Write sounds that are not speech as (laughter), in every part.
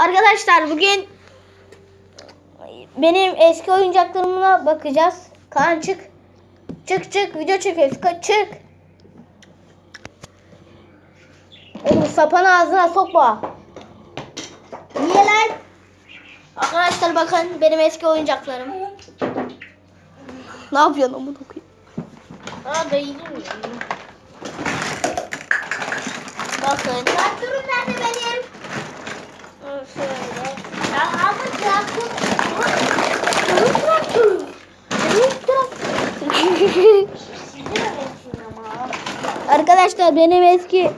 Arkadaşlar bugün benim eski oyuncaklarıma bakacağız. Kaan çık. Çık çık video çekiyoruz. Ka- Çık. Oğlum sapanı ağzına sokma. Niye lan? Arkadaşlar bakın benim eski oyuncaklarım. Ne yapıyorsun amına koyayım? Aa dayıcım Bakın. Traktörüm nerede benim? Şöyle. Ya ama traktör. Benim traktörüm. Benim traktörüm. Sizde de benziyor ama. (laughs) Arkadaşlar benim eski.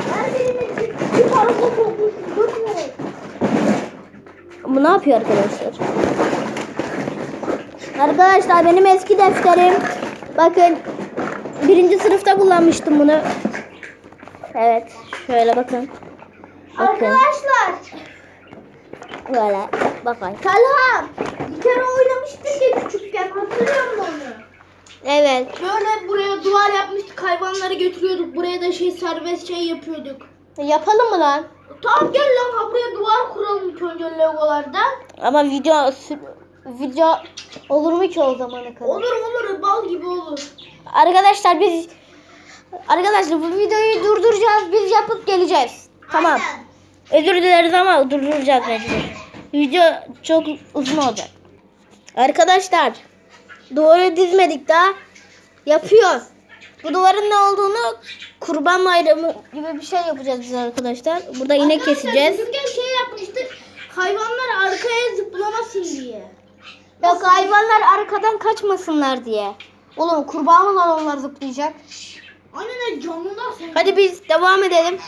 Bu ne yapıyor arkadaşlar? Arkadaşlar benim eski defterim. Bakın birinci sınıfta kullanmıştım bunu. Evet şöyle bakın. Bakın Arkadaşlar. Böyle bakın. Talha. Bir kere oynamıştık ya küçükken. Hatırlıyor musun onu? Evet. Böyle buraya duvar yapmıştık. Hayvanları götürüyorduk. Buraya da şey serbest şey yapıyorduk. Yapalım mı lan? Tamam gel lan ha buraya duvar kuralım ilk önce legolardan. Ama video video olur mu ki o zamana kadar? Olur olur bal gibi olur. Arkadaşlar biz Arkadaşlar bu videoyu durduracağız. Biz yapıp geleceğiz. Tamam. Aynen. Özür dileriz ama durduracağız mecbur. Video çok uzun olacak. Arkadaşlar duvarı dizmedik daha. Yapıyoruz. Bu duvarın ne olduğunu kurban bayramı gibi bir şey yapacağız biz arkadaşlar. Burada inek Arkadaşlar, keseceğiz. Küçükken şey yapmıştık. Hayvanlar arkaya zıplamasın diye. Yok hayvanlar arkadan kaçmasınlar diye. Oğlum kurban olan onlar zıplayacak. Aynen canlılar sen. Hadi biz devam edelim.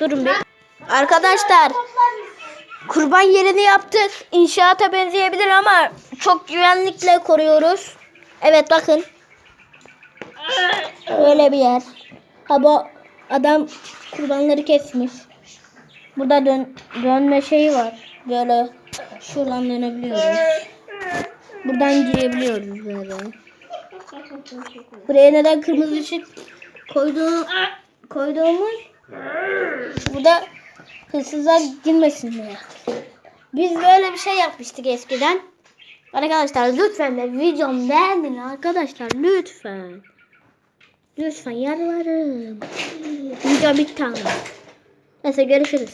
Durun bir. Arkadaşlar kurban yerini yaptık. İnşaata benzeyebilir ama çok güvenlikle koruyoruz. Evet bakın. Öyle bir yer. Ha bu adam kurbanları kesmiş. Burada dön dönme şeyi var. Böyle şuradan dönebiliyoruz. Buradan girebiliyoruz böyle. Buraya neden kırmızı ışık koyduğum koyduğumuz burada hırsızlar girmesin diye. Biz böyle bir şey yapmıştık eskiden. Arkadaşlar lütfen de videomu beğenin arkadaşlar lütfen. Lütfen yalvarırım. Video bitti ama. Neyse görüşürüz.